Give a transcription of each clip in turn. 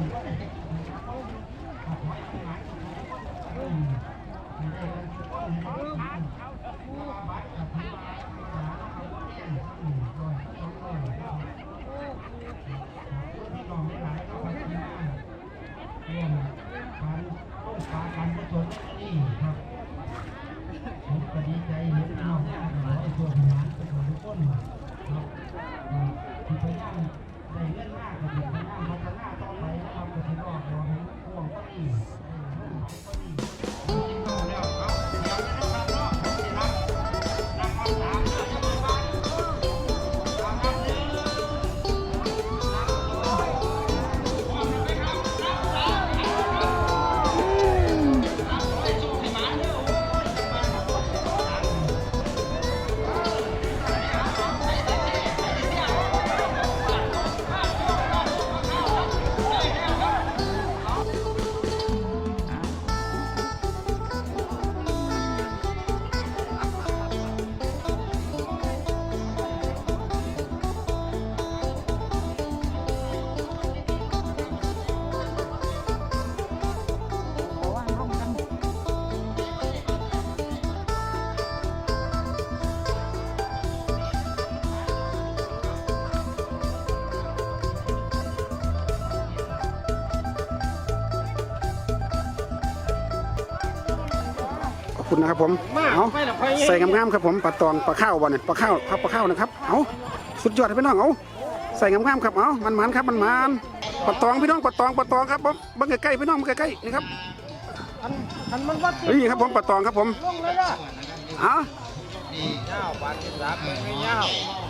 ที่พยายามได้เงินมาก นะครับผมเอาใส่งามๆครับผมปลาตองปลาข้าวบ่เนี่ยปลาข้าวครับปลาข้าวนะครับเอาสุดยอดเลยพี่น้องเอาใส่งามๆครับเอามันมันๆครับมันมันๆปลาตองพี่น้องปลาตองปลาตองครับผมเบังใกล้ๆพี่น้องเบังใกล้ๆนี่ครับอันอันมันวัดนี่ครับผมปลาตองครับผมลงเลยล่ะเอาตัวนี้มานี่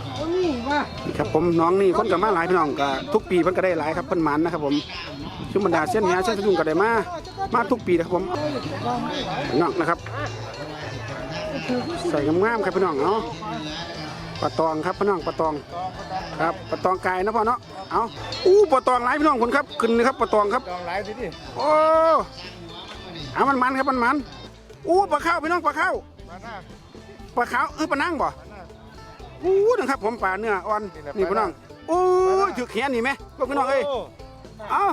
ครับผมน้องนี่คนกับมาหลายพี่น้องก็ทุกปีเพิ่นก็ได้หลายครับเพิ่นหมันนะครับผมชุมบรรดาเส้นเนี้ยเส้นทุ่งก็ได้มามาทุกปีนะครับผมน้องนะครับใส่งามๆครับพี่น้องเอาปลาตองครับพี่น้องปลาตองครับปลาตองกายนะพ่อเนาะเอาอู้ปลาตองหลายพี่น้องคนครับขึ้นนะครับปลาตองครับจองหลายสิดิโอ้เอามันมันครับมันมันอู้ปลาข้าวพี่น้องปลาข้าวมาหน้าปลาขาวเอ้ยปลานั่งบ่ อู้นะครับผมปลาเนื้ออ่อนนี่พี่น้องโอ้ยถือแขนนี่ไหมพวกพี่น้องเอ้ยเอา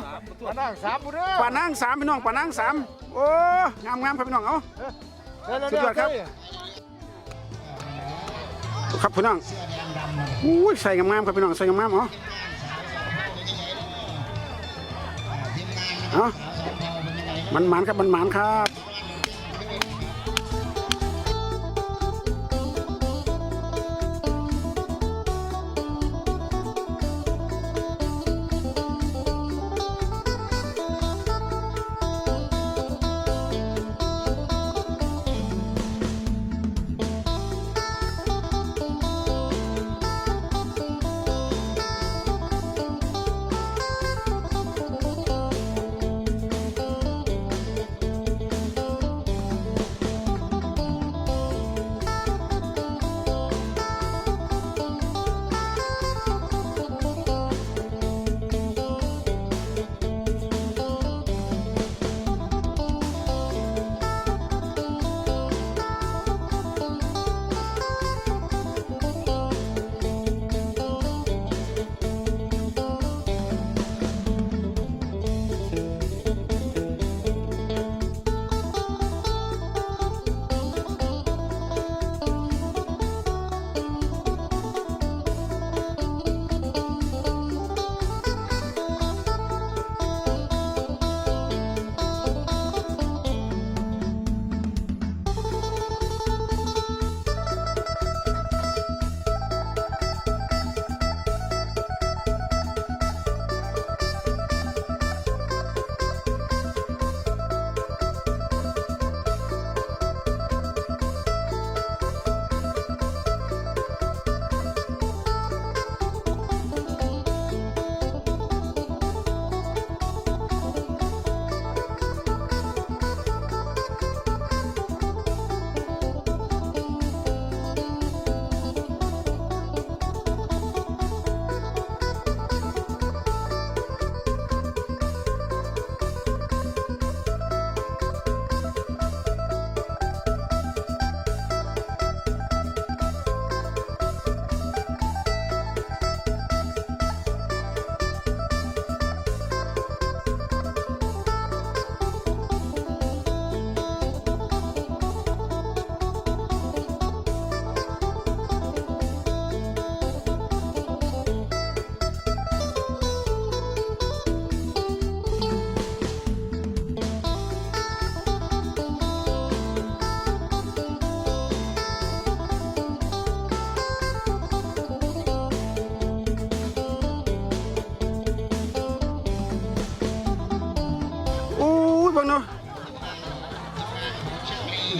มานั่งสามบุญเด้อปลานั่งสามพี่น้องปลานั่งสามโอ้งามงามๆครับพี่น้องเอาสุดยอดครับครับพี่น้องอู้ยใส่งามๆครับพี่น้องใส่งามๆเหรอเอามันหมานครับมันหมานครับ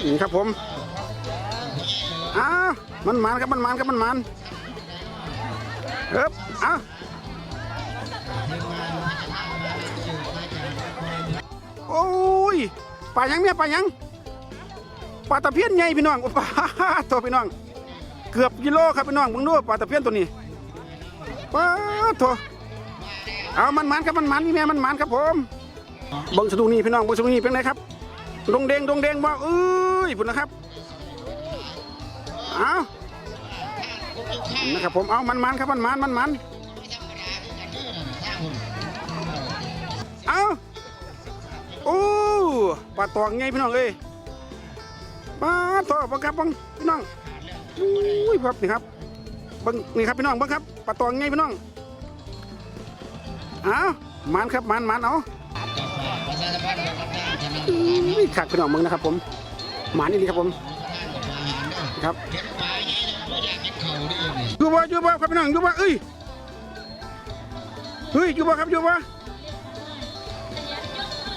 นี่ครับผมอ้าวมันมันครับมันมันครับมันมันเอ๊บอ้าโอ้ยปลายังเนี่ยปลายังปลาตะเพียนใหญ่พี่น้องโอ้ปลาตัวพี่น้อง เกือบกิโลครับพี่น้องมึงดูปลาตะเพียนตัวนี้ปลาตัวเอามันมันครับมันมันนี่แม่มันมันครับผมเบังสะดุงนี่พี่น้องเบังสะดุงนี่เป็นไงครับดงเดงดงเดงว่าเอ้ ยพุ่นนะครับ เอานะครับผม เอามันมันครับมันมันมันมันเอาโอ้ปลาตองไงพี่น้องเอ้ยปลาตองบังครับบังพี่น้องอุ้ยครับนี่ครับบังนี่ครับพี่น้องบังครับปลาตองไงพี่น้องเอามันครับมันมันเอาอุ้ยขักพี่น้องมึงนะครับผม หมานี่ดีครับผมครับอยู่บ่อยู่บ่ครับพี่น้องอยู่บ่เอ้ยเฮ้ยอยู่บ่ครับอยู่บ่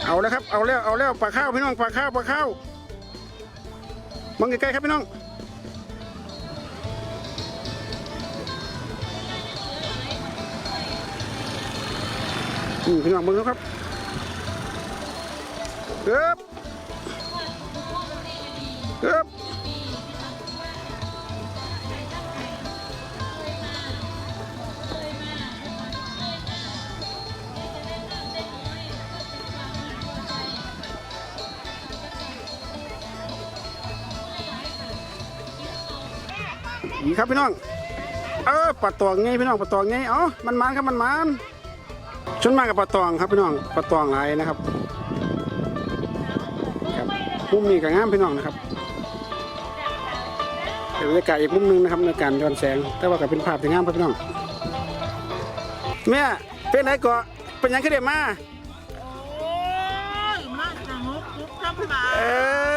เอาแล้วครับ เอาแล้วเอาแล้วปลาข้าวพี่น้องปลาข้าวปลาข้าวมึงใกล้ๆครับพี่น้องอืมพี่น้องมึงครับเกือบ นี่ครับพี่น้อง เออปลาตองไงพี่น้องปลาตองไงเอ๋อมันมันครับมันมันชนมากกับปลาตองครับพี่น้องปลาตองหลายนะครับครับมุมนี้ก็งามพี่น้องนะครับเป็นบรรยากาศอีกมุมหนึงนะครับในการย้อนแสง แต่ว่าก็เป็นภาพที่งามครับพี่น้องแม่เป็นไหนก็เป็นหยังขึ้นเดมาโอ้ยมาจากงกคุกน้ำปลา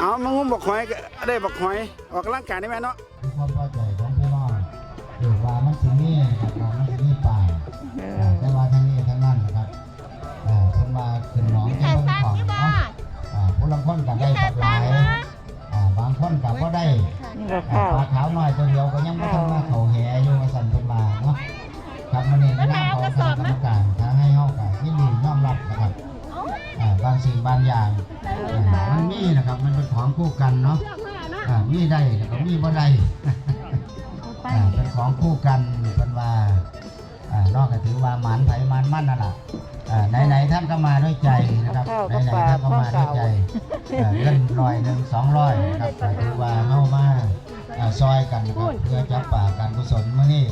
เออเอามางุมบอกหอยก็ได้บอกหอยออกกำลังกายได้ไหมเนาะคือความพอใจของพี่น้องหรือว่ามันสิมีนะครับว่ามันสิมีป่าอ่าแต่ว่าทั้งนี้ทั้งนั้นนะครับอ่าคนมาขึ้นหนองแค่ต้นของเนาะอ่าผู้ลางคนก็ได้ปลาหลายอ่าบางคนก็บ่ได้อ่าปลาขาวน้อยตัวเดียวก็ยังไม่ทันมาเขาแหอยู่มาสั่นเป็นมาเนาะครับมันนี่ในนามของคณะกรรมการ สิ่งบางอย่างอ่ามันมีนะครับ มันเป็นของคู่กันเนาะอ่ามีได้แล้วก็มีบ่ได้อ่าเป็นของคู่กันเป็นว่าอ่านอกจากถือว่าหมันไผหมันมั่นนั่นแหละอ่าไหนๆท่านก็มาด้วยใจนะครับไหนๆท่านก็มาด้วยใจอ่าเงินร้อยหนึ่งสองร้อยนะครับก็ถือว่าเข้ามาอ่าซอยกันนะครับเพื่อจับป่าการกุศลมื้อนี้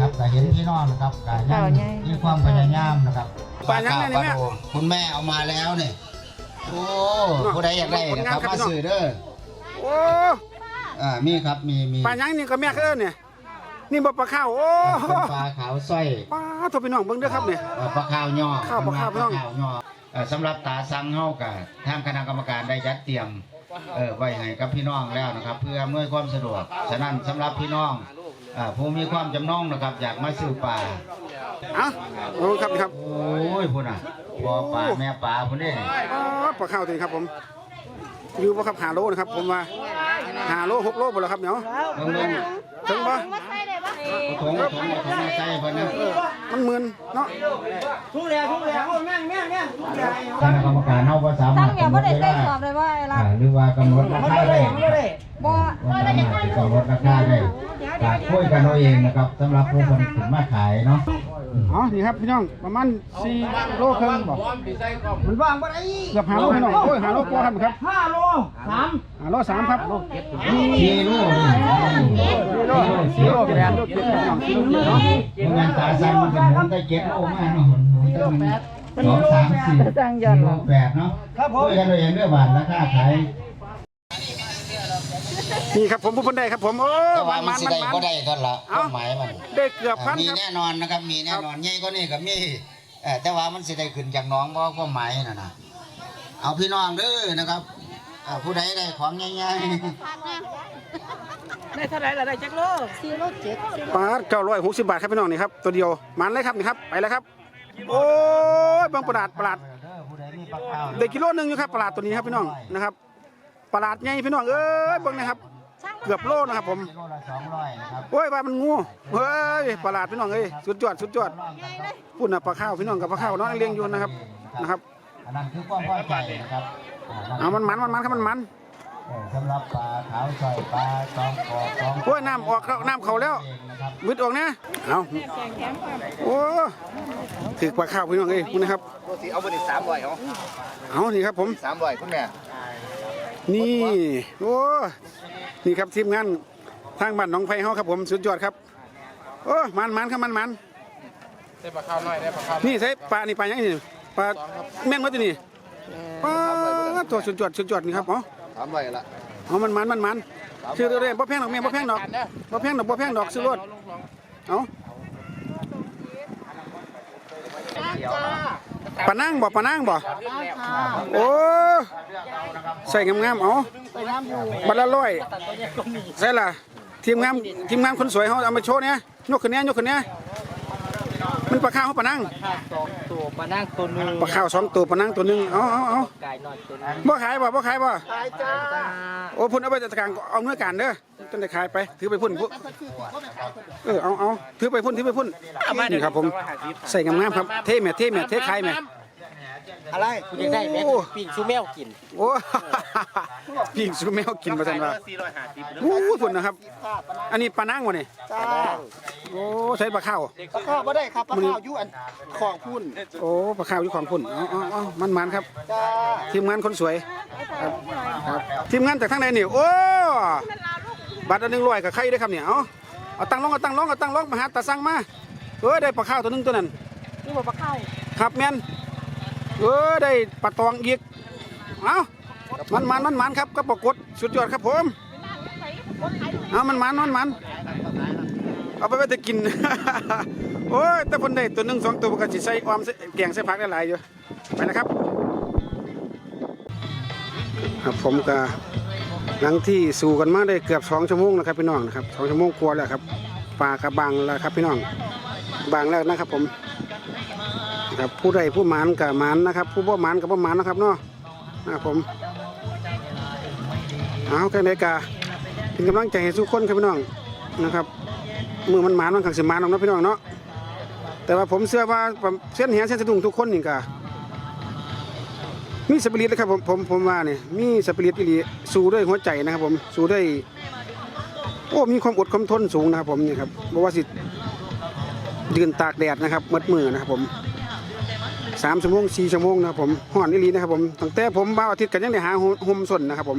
ครับก็เห็นพี่น้องนะครับก็ยังมีความพยายามนะครับปลายังไงเนี่ยแม่คุณแม่เอามาแล้วเนี่ยโอ้ผู้ใดอยากได้นะครับมาซื้อเด้อโอ้อ่ามีครับมีมีปลายังนี่ก็แม่เขาเอิ้นเนี่ยนี่บ่ปลาข้าวโอ้เป็นปลาขาวสร้อยปลาตัวพี่น้องเบิ่งเด้อครับเนี่ยเอ่อปลาข้าวย่อข้าวปลาข้าวปลาข้าวย่อเอ่อสำหรับตาสังเฮากับทางคณะกรรมการได้จัดเตรียมเออไว้ให้กับพี่น้องแล้วนะครับ เพื่ออำนวยความสะดวกฉะนั้นสำหรับพี่น้องเอ่อผู้มีความจำนงนะครับ อยากมาซื้อปลาเอ้าขอบคุณครับครับโอ้ยพุ่นอะพอปลาแม่ปลาพุ่นนี่อ๋อปลาข้าวตัวนี้ครับผมอยู่บ่ครับหาโลนะครับ ผมว่าหาโลหกโลบ่แล้วครับเนาะเบิ่งเบิ่งถึงบ่เอาถุงเอาถุงเอาถุงมาใส่เพิ่นนะมันมึนเนาะคณะกรรมการเฮาบ่สามารตั้ถงเนี่ยบ่ได้ใส่สอบเลยว่าไอ้รัอ่ากหรือว่ากำหนดราคาได้บ่ว่าสามารถที่จะลดราคาได้ จากคุยกันเอาเองนะครับสำหรับผู้คนถึงมาขายเนาะอ๋อนี่ครับพี่น้องประมาณ4โลครึ่งบ่มันว่างบ่ได้เกือบหาโลพี่น้องโอ้ยหาโลกว่าครับครับห้าโลสามหาโลสามครับสี่ลูกนี่โลสี่โลแปดโลเจ็ดพี่น้องสี่โลเจ็ดเนาะมันงานตาสั่งมันจะหมุนได้เจ็ดโลมากเนาะหมุนหมุนได้มันสองสามสี่สี่โลแปดเนาะคุยกันเอาเองด้วยบาทราคาขาย นี่ครับผมผู้คนได้ครับผมโอ้แต่ว่ามันมัมันนสิมันได้มันก็ได้ก็ละความหมายมัน ได้เกือบพันมีครับ แน่นอนนะครับ มีแน่นอนใหญ่ก็นี่ก็มีเอ่อแต่ว่ามันสิได้ขึ้นจากน้องเพราะความหมายน่ะนะเอาพี่น้องเด้อนะครับอ่าผู้ใดได้ของใหญ่ๆได้เท่าไหร่ละได้จักโลสี่โลเจ็ดปาดเก้าร้อยหกสิบบาทครับพี่น้องนี่ครับตัวเดียวมันเลยครับนี่ครับไปแล้วครับ โอ้ยเบังประหลาดประหลาดผู้ใดมีได้กิโลหนึงอยู่ครับปลาตัวนี้ครับพี่น้องนะครับ ปลาดใหญ่พี่น้องเอ้ยเบิ่งนะครับ เกือบโลนะครับผมกิโลละสองร้อยนะครับโอ้ยว่ามันงูเฮ้ยปลาดพี่น้องเอ้ยสุดยอดสุดยอดพูดนะปลาข้าวพี่น้องกับปลาข้าวเน้องเลี้ยงอยู่นะครับนะครับอันนั้นคือความพอใจนะครับเอามันมันมันมันครับมันมันเออสำหรับปลาขาวใส่ปลาตองกอกตองโอ้ยน้ำออกแล้วน้ำเขาแล้วเองนะครับวิดออกนะเอาโอ้ถือปลาข้าวพี่น้องเอ้ยคุณนะครับตัวสีเอาไปนี่สามร้อยเอาเอานี่ครับผมสามร้อยคุณแม่ นี่โอ้นี่ครับทีมงานทางบ้านหนองไผ่เฮาครับผมสุดยอดครับโอ้มันมันครับมันมันได้ปลาข้าวน้อยได้ปลาข้าวนี่ใช้ปลานี่ปลาหยังนี่ปลาแม่งวัดนี่ปลาตัวสุดยอดสุดยอดนี่ครับอ๋อสามร้อยละเอามันมันมันมันชื่อเรื่อยๆบ่แพงดอกแม่บ่แพงดอกบ่แพงดอกบ่แพงดอกซื้อรถเอา ปลานั่งบ่ปลานั่งบ่โอ้ใส่งามๆเอาบัดละร้อยใส่ล่ะทีมงานทีมงานคนสวยเฮาเอามาโชว์เนี่ยยกขึ้นเนี่ยยกขึ้นเนี่ย มันปลาข้าวเขาปลานั่งสองตัวมานั่งตัวหนึงปลาข้าวสองตัวปลานั่งตัวหนึงเอาเอาเอาไก่หน่อยตัวหนึงบ่ขายบ่บ่ขายบ่ขายจ้าโอ้พุ่นเอาไปจัดการเอาเนื้อการเด้อจนได้ขายไป ถือไปพุ่นพุ่นเออเอาเอาถือไปพุ่นถือไปพุ่นนี่ครับผมใส่งามๆครับเท่แม่เท่แม่เท่ขายแม่ อะไรกูจะได้แม่ปีกชูแมวกินโอ้ พี่สูแมวกินมาซั่นว่าสี่ร้อยห้าสิบโอ้ยพุ่นนะครับ อันนี้ปลานั่งบ่นี่จ้าโอ้ใส่ปลาข้าว ปลาข้าวบ่ได้ครับปลาข้าวอยู่อันของพุ่นโอ้ปลาข้าวอยู่ของพุ่นเอาเอาเอามันๆครับ จ้าทีมงานคนสวยครับครับทีมงานจากทางไหนนี่โอ้บัตรอันหนึ่งร้อยกับใครได้อครับเนี่ยเอาเอาตั้งลงเอาตั้งลงเอาตั้งลงมาหาตาสั่งมาเออได้ปลาข้าวตัวหนึงตัวนั้นนี่บอกปลาเข้าครับแม่น เออได้ปลาตองอีกเอามันมันมันมันครับก็ปรากฏสุดยอดครับผมเอามันมันมันมันเอาไปไว้จะกินโอ้ยแต่คนได้ตัวหนึ่งสองตัวก็สิใส่ออมแกงใส่ผักได้หลายอยู่ไปนะครับ ครับผมก็หลังที่สู่กันมาได้เกือบสองชั่วโมงนะครับพี่น้องนะครับสองชั่วโมงกว่าแล้วครับปลากระบังแล้วครับพี่น้องบางแล้วนะครับผม ครับผู้ใดผู้หมานกับหมานนะครับ ผู้บ่หมานกับบ่หมานนะครับเนาะนะครับผมเอาแค่ไหนกาเป็นกำลังใจให้ทุกคนครับพี่น้องนะครับมือมันหมานมันขังสิหมานเอาเนาะพี่น้องเนาะแต่ว่าผมเชื่อว่าเส้นเหียนเส้นสะดุ้งทุกคนนี่กามีสปิริตนะครับผมผมผมว่าเนี่ยมีสปิริตอีหลีสู้ด้วยหัวใจนะครับ ผมสู้ด้วยโอ้มีความอดความทนสูงนะครับ ผมนี่ครับบอกว่าสิยืนตากแดดนะครับมืดมือนะครับผม สามชั่วโมงสี่ชั่วโมงนะครับผมห่อนอีลีนะครับผมตั้งแต่ผมบ้าอาทิตย์กันยังได้หาห่มส่วนนะครับผม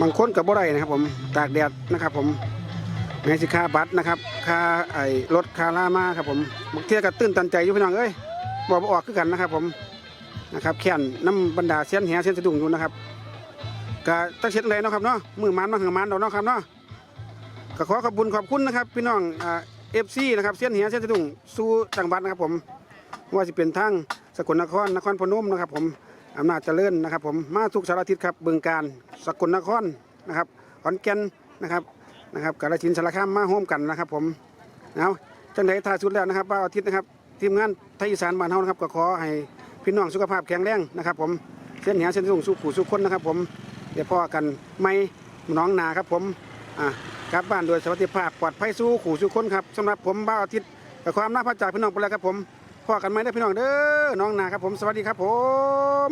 บางคนกับบ่ได้นะครับผมตากแดดนะครับผมไงสิค่าบัตรนะครับค่าไอ้รถค่าล่ามาครับผมบางเที่ยก็ตื้นตันใจอยู่พี่น้องเอ้ยบอกบ่ออกคือกันนะครับผมนะครับแค่นน้ำบรรดาเสียนแหเสียนสะดุ้งอยู่นะครับก็ตั้งเช็ดเลยนะครับเนาะมือมันมาหังมันเราเนาะครับเนาะก็ขอขอบคุณขอบคุณนะครับ พี่น้องเอฟซีนะครับเสียนแหเสียนสะดุ้งสู่จังหวัดนะครับผม ว่าจะเป็นทั้งสกลนครนครพนมนะครับ ผมอำนาจเจริญนะครับ ผมมาทุกสารทิศครับบึงการสกลนครนะครับขอนแก่นนะครับนะครับกาฬสินธุ์สารคามมาร่วมกันนะครับ ผมเอาจังไดท่าสุดแล้วนะครับว่าอาทิตย์นะครับทีมงานไทยอีสานบ้านเฮานะครับก็ขอให้พี่น้องสุขภาพแข็งแรงนะครับ ผมเส้นเหนียวเส้นสูงสู้ผู้สู้คนนะครับ ผมเดี๋ยวพ่อกันไม่น้องนาครับผมอะกลับบ้านโดยสวัสดิภาพปลอดภัยสู้ขู่สู้คนครับสำหรับผมบ้าอาทิตย์กับความน่าพอใจพี่น้องไปแล้วครับผม พ่อกันไหมได้พี่น้องเด้อน้องนาครับผมสวัสดีครับผม